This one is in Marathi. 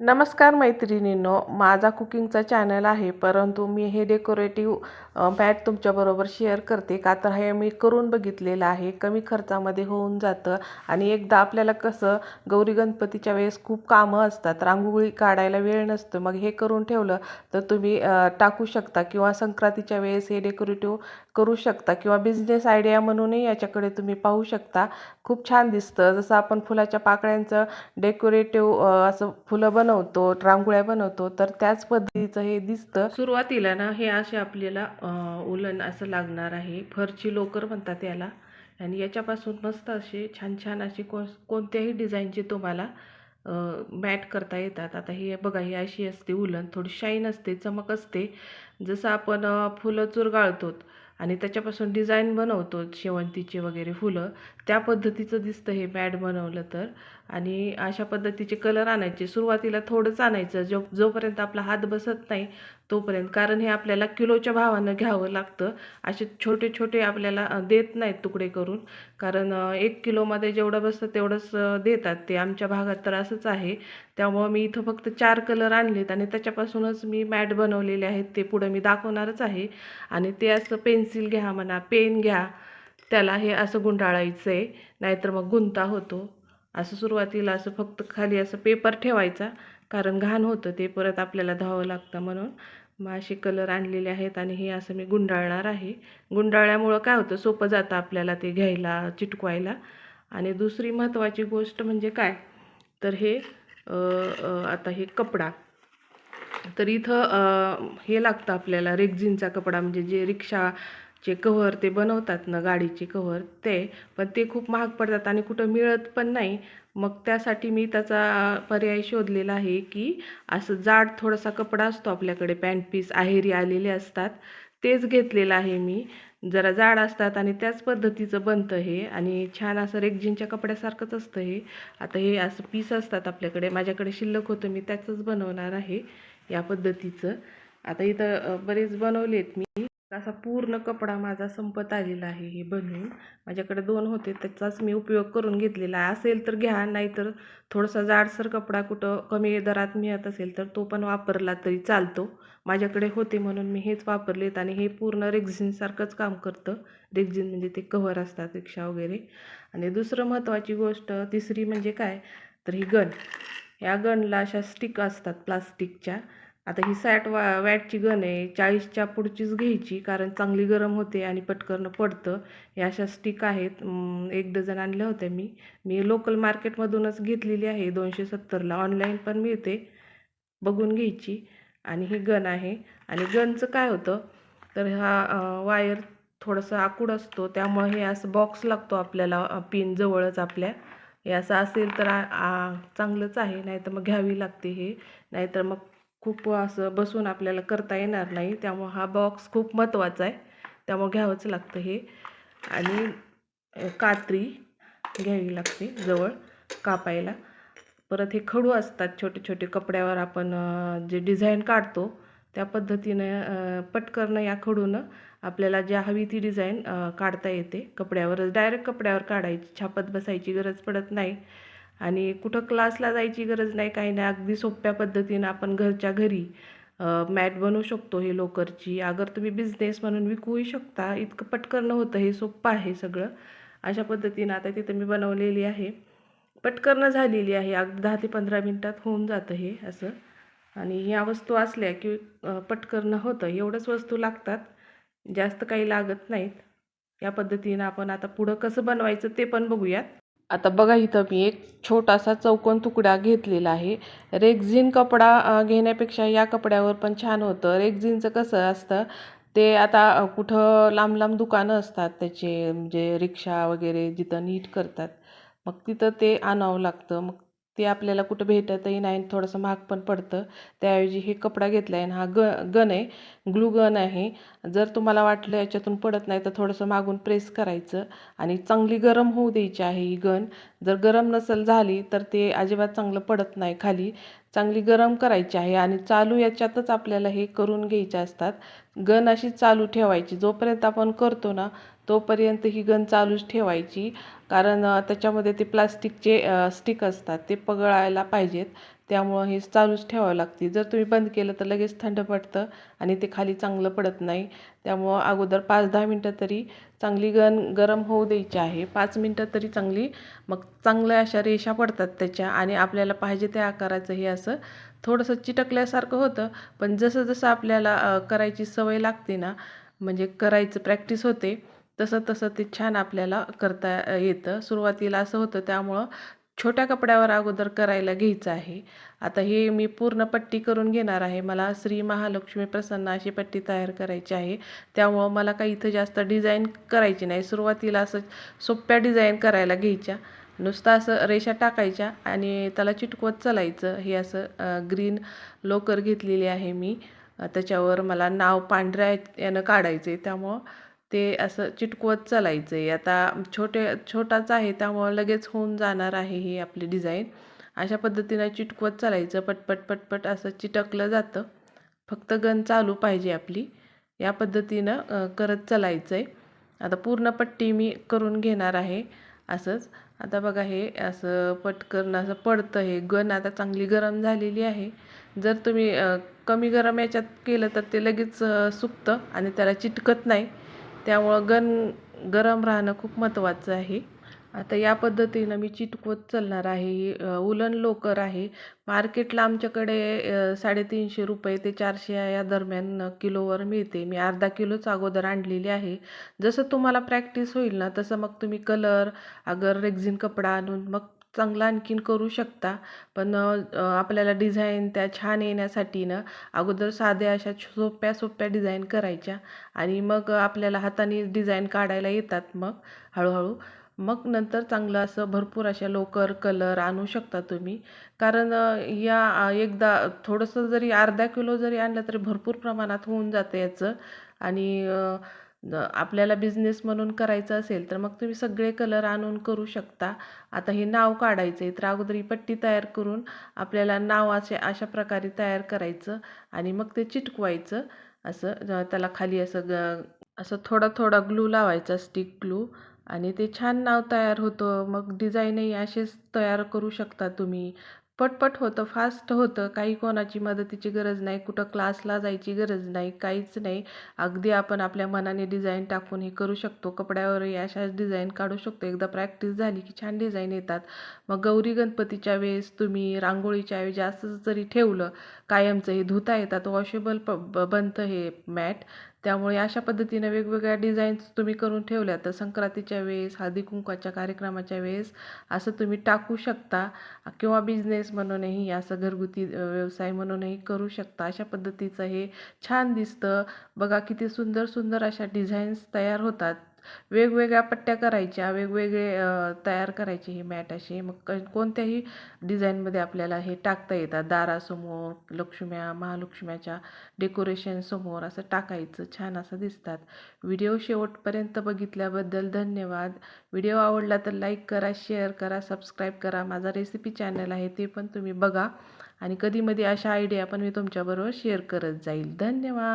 नमस्कार मैत्रिणींनो माझा कुकिंगचा चॅनल आहे परंतु मी हे डेकोरेटिव्ह मॅट तुमच्याबरोबर शेअर करते का तर हे मी करून बघितलेलं आहे. कमी खर्चामध्ये होऊन जातं आणि एकदा आपल्याला कसं गौरी गणपतीच्या वेळेस खूप कामं असतात रांगोळी काढायला वेळ नसतो मग हे करून ठेवलं तर तुम्ही टाकू शकता किंवा संक्रांतीच्या वेळेस हे डेकोरेटिव्ह करू शकता किंवा बिझनेस आयडिया म्हणूनही याच्याकडे तुम्ही पाहू शकता. खूप छान दिसतं. जसं आपण फुलाच्या पाकळ्यांचं डेकोरेटिव्ह असं फुलं बनवतो रांगोळ्या बनवतो तर त्याच पद्धतीचं हे दिसतं. सुरुवातीला ना हे असे आपल्याला उलन असं लागणार आहे. फरची लोकर म्हणतात याला. आणि याच्यापासून मस्त असे छान छान असे को कोणत्याही डिझाईनचे तुम्हाला मॅट करता येतात. आता हे बघा ही अशी असते उलन. थोडी शाईन असते चमक असते. जसं आपण फुलं चुरगाळतो आणि त्याच्यापासून डिझाईन बनवतो शेवंतीचे वगैरे फुलं. त्या पद्धतीचं दिसतं हे मॅट बनवलं तर. आणि अशा पद्धतीचे कलर आणायचे. सुरुवातीला थोडंच आणायचं. जो जोपर्यंत आपला हात बसत नाही तोपर्यंत. कारण हे आपल्याला किलोच्या भावानं घ्यावं लागतं. असे छोटे छोटे आपल्याला देत नाहीत तुकडे करून. कारण एक किलोमध्ये जेवढं बसतं तेवढंच देतात. ते आमच्या भागात तर असंच आहे. त्यामुळं मी इथं फक्त चार कलर आणलेत आणि त्याच्यापासूनच मी मॅट बनवलेले आहेत. ते पुढं मी दाखवणारच आहे. आणि ते असं पेन्सिल घ्या म्हणा पेन घ्या. त्याला हे असं गुंडाळायचं आहे नाहीतर मग गुंता होतो. असं सुरुवातीला असं फक्त खाली असं पेपर ठेवायचा. कारण घाण होतं ते परत आपल्याला धावं लागतं म्हणून. मग असे कलर आणलेले आहेत आणि हे असं मी गुंडाळणार आहे. गुंडाळल्यामुळं काय होतं सोपं जातं आपल्याला ते घ्यायला चिटकवायला. आणि दुसरी महत्त्वाची गोष्ट म्हणजे काय? तर हे आता हे कपडा. तर इथं हे लागतं आपल्याला रेग्झिनचा कपडा म्हणजे जे रिक्षा जे कव्हर ते बनवतात ना गाडीचे कव्हर ते पण ते खूप महाग पडतात आणि कुठं मिळत पण नाही. मग त्यासाठी मी त्याचा पर्याय शोधलेला आहे की असं जाड थोडासा कपडा असतो आपल्याकडे पॅन्ट पीस आहेरी आलेले असतात तेच घेतलेलं आहे मी. जरा जाड असतात आणि त्याच पद्धतीचं बनतं हे आणि छान असं रेग्जिनच्या कपड्यासारखंच असतं हे. आता हे असं पीस असतात आपल्याकडे माझ्याकडे शिल्लक होतं मी त्याचंच बनवणार आहे या पद्धतीचं. आता इथं बरेच बरेच बनवलेत मी. असा पूर्ण कपडा माझा संपत आलेला आहे हे बनवून. माझ्याकडे दोन होते त्याचाच मी उपयोग करून घेतलेला. आहे असेल तर घ्या नाहीतर थोडासा जाडसर कपडा कुठं कमी दरात मिळत असेल तर तो पण वापरला तरी चालतो. माझ्याकडे होते म्हणून मी हेच वापरलेत आणि हे पूर्ण रेक्झिनसारखंच काम करतं. रेक्झिन म्हणजे ते कव्हर असतात रिक्षा वगैरे. आणि दुसरं महत्त्वाची गोष्ट तिसरी म्हणजे काय? तर ही गन या गनला अशा स्टिक असतात प्लास्टिकच्या. आता ही सॅट वा वॅटची गन आहे चाळीसच्या पुढचीच घ्यायची कारण चांगली गरम होते आणि पटकन पडतं. या अशा स्टिक आहेत. एक डझन आणल्या होत्या मी. मी लोकल मार्केटमधूनच घेतलेली आहे. दोनशे सत्तरला ऑनलाईन पण मिळते. बघून घ्यायची. आणि ही गन आहे. आणि गनचं काय होतं? तर हा वायर थोडंसं आकूड असतो. त्यामुळे हे असं बॉक्स लागतो आपल्याला पिन जवळच आपल्या. हे असं असेल तर चांगलंच आहे. नाहीतर मग घ्यावी लागते हे. नाहीतर मग खूप असं बसून आपल्याला करता येणार नाही. त्यामुळं हा बॉक्स खूप महत्त्वाचा आहे. त्यामुळं घ्यावंच लागतं हे. आणि कात्री घ्यावी लागते जवळ कापायला. परत हे खडू असतात छोटे छोटे कपड्यावर आपण जे डिझाईन काढतो त्या पद्धतीनं पटकरणं या खडूनं आपल्याला ज्या हवी ती डिझाईन काढता येते. कपड्यावरच डायरेक्ट कपड्यावर काढायची. छापत बसायची गरज पडत नाही. आणि कुठं क्लासला जायची गरज नाही काही नाही. अगदी सोप्या पद्धतीनं आपण घरच्या घरी मॅट बनवू शकतो हे लोकरची. अगर तुम्ही बिझनेस म्हणून विकूही शकता इतकं पटकन होतं हे सोपं आहे सगळं. अशा पद्धतीनं आता तिथं मी बनवलेली आहे. पटकन झालेली आहे. अगदी दहा ते पंधरा मिनटात होऊन जातं हे असं. आणि ह्या वस्तू असल्या की अ, पटकन होतं. एवढंच वस्तू लागतात. जास्त काही लागत नाहीत. या पद्धतीनं आपण आता पुढं कसं बनवायचं ते पण बघूयात. आता बघा इथं मी एक छोटासा चौकोन तुकडा घेतलेला आहे. रेक्झिन कपडा घेण्यापेक्षा या कपड्यावर पण छान होतं. रेक्झिनचं कसं असतं ते आता कुठं लांब लांब दुकानं असतात त्याचे म्हणजे रिक्षा वगैरे जिथं नीट करतात मग तिथं ते आणावं लागतं. मग ते आपल्याला कुठं भेटतही नाही आणि थोडंसं महाग पण पडतं. त्याऐवजी हे कपडा घेतला आहे आणि हा ग गन आहे ग्लू गन आहे. जर तुम्हाला वाटलं याच्यातून पडत नाही तर थोडंसं मागून प्रेस करायचं आणि चांगली गरम होऊ द्यायची आहे ही गन जर गरम नसेल झाली तर ते अजिबात चांगलं पडत नाही खाली. चांगली गरम करायची आहे आणि चालू याच्यातच आपल्याला हे करून घ्यायचे असतात. गन अशी चालू ठेवायची. जोपर्यंत आपण करतो ना तोपर्यंत ही गन चालूच ठेवायची. कारण त्याच्यामध्ये ते प्लास्टिकचे स्टिक असतात ते पगळायला पाहिजेत. त्यामुळं हे चालूच ठेवावं लागते. जर तुम्ही बंद केलं तर लगेच थंड पडतं आणि ते खाली चांगलं पडत नाही. त्यामुळं अगोदर पाच दहा मिनटं तरी चांगली गन गरम होऊ द्यायची आहे. पाच मिनटं तरी चांगली मग चांगल्या अशा रेषा पडतात त्याच्या आणि आपल्याला पाहिजे त्या आकाराचं हे असं थोडंसं चिटकल्यासारखं होतं. पण जसं जसं आपल्याला करायची सवय लागते ना म्हणजे करायचं प्रॅक्टिस होते तसं तसं ते छान आपल्याला करता येतं. सुरुवातीला असं होतं त्यामुळं छोट्या कपड्यावर अगोदर करायला घ्यायचं आहे. आता हे मी पूर्ण पट्टी करून घेणार आहे. मला श्री महालक्ष्मी प्रसन्न अशी पट्टी तयार करायची आहे. त्यामुळं मला काही इथं जास्त डिझाईन करायची नाही. सुरुवातीला असं सोप्या डिझाईन करायला घ्यायच्या. नुसतं असं रेषा टाकायच्या आणि त्याला चिटकवत चालायचं. हे असं ग्रीन लोकर घेतलेली आहे मी. त्याच्यावर मला नाव पांढऱ्या यानं काढायचं आहे त्यामुळं ते असं चिटकवत चालायचं आहे आता छोटे छोटाच आहे त्यामुळं लगेच होऊन जाणार आहे ही आपली डिझाईन अशा पद्धतीनं चिटकवत चालायचं पटपट पटपट असं चिटकलं जातं. फक्त गन चालू पाहिजे आपली. या पद्धतीनं करत चालायचं आहे आता पूर्ण पट्टी मी करून घेणार आहे असंच. आता बघा हे असं पटकन असं पडतं हे गन. आता चांगली गरम झालेली आहे. जर तुम्ही कमी गरम याच्यात केलं तर ते लगेच सुकतं आणि त्याला चिटकत नाही. त्यामुळं गन गरम राहणं खूप महत्त्वाचं आहे. आता या पद्धतीनं मी चिटकवत चालणार आहे. उलन लोकर आहे. मार्केटला आमच्याकडे साडेतीनशे रुपये ते चारशे या दरम्यान किलोवर मिळते. मी अर्धा किलोच अगोदर आणलेली आहे. जसं तुम्हाला प्रॅक्टिस होईल ना तसं मग तुम्ही कलर अगर रेक्झिन कपडा आणून मग चांगला आणखीन करू शकता. पण आपल्याला डिझाईन त्या छान येण्यासाठी ना अगोदर साध्या अशा सोप्या सोप्या डिझाईन करायच्या. आणि मग आपल्याला हाताने डिझाईन काढायला येतात मग हळूहळू. मग नंतर चांगलं असं भरपूर अशा लोकर कलर आणू शकता तुम्ही. कारण या एकदा थोडंसं जरी अर्धा किलो जरी आणलं तरी भरपूर प्रमाणात होऊन जातं याचं. आणि आपल्याला बिझनेस म्हणून करायचं असेल तर मग तुम्ही सगळे कलर आणून करू शकता. आता हे नाव काढायचं आहे तर अगोदर पट्टी तयार करून आपल्याला नाव असे अशा प्रकारे तयार करायचं आणि मग ते चिटकवायचं. असं त्याला खाली असं ग असं थोडा थोडा ग्लू लावायचा स्टिक ग्लू आणि ते छान नाव तयार होतं. मग डिझाईनही असेच तयार करू शकता तुम्ही. पटपट होतं फास्ट होतं. काही कोणाची मदतीची गरज नाही. कुठं क्लासला जायची गरज नाही. काहीच नाही. अगदी आपण आपल्या मनाने डिझाईन टाकून हे करू शकतो. कपड्यावरही अशाच डिझाईन काढू शकतो. एकदा प्रॅक्टिस झाली की छान डिझाईन येतात. मग गौरी गणपतीच्या वेळेस तुम्ही रांगोळीच्या ऐवजी असं जरी ठेवलं कायमचं हे धुता येतात. वॉशेबल प ब- बनतं हे मॅट. त्यामुळे अशा पद्धतीनं वेगवेगळ्या डिझाईन्स तुम्ही करून ठेवल्या तर संक्रांतीच्या वेळेस हळदी कुंकवाच्या कार्यक्रमाच्या वेळेस असं तुम्ही टाकू शकता किंवा बिझनेस म्हणूनही असं घरगुती व्यवसाय म्हणूनही करू शकता. अशा पद्धतीचं हे छान दिसतं. बघा किती सुंदर सुंदर अशा डिझाईन्स तयार होतात. वेगवेगळ्या पट्ट्या करायच्या वेगवेगळे तयार करायचे हे मॅट असे मग क कोणत्याही डिझाईनमध्ये आपल्याला हे टाकता येतात. दारासमोर लक्ष्म्या महालक्ष्म्याच्या डेकोरेशनसमोर असं टाकायचं. छान असं दिसतात. व्हिडिओ शेवटपर्यंत बघितल्याबद्दल धन्यवाद. व्हिडिओ आवडला तर लाईक करा शेअर करा सबस्क्राईब करा. माझा रेसिपी चॅनल आहे ते पण तुम्ही बघा. आणि कधीमध्ये अशा आयडिया पण मी तुमच्याबरोबर शेअर करत जाईल. धन्यवाद.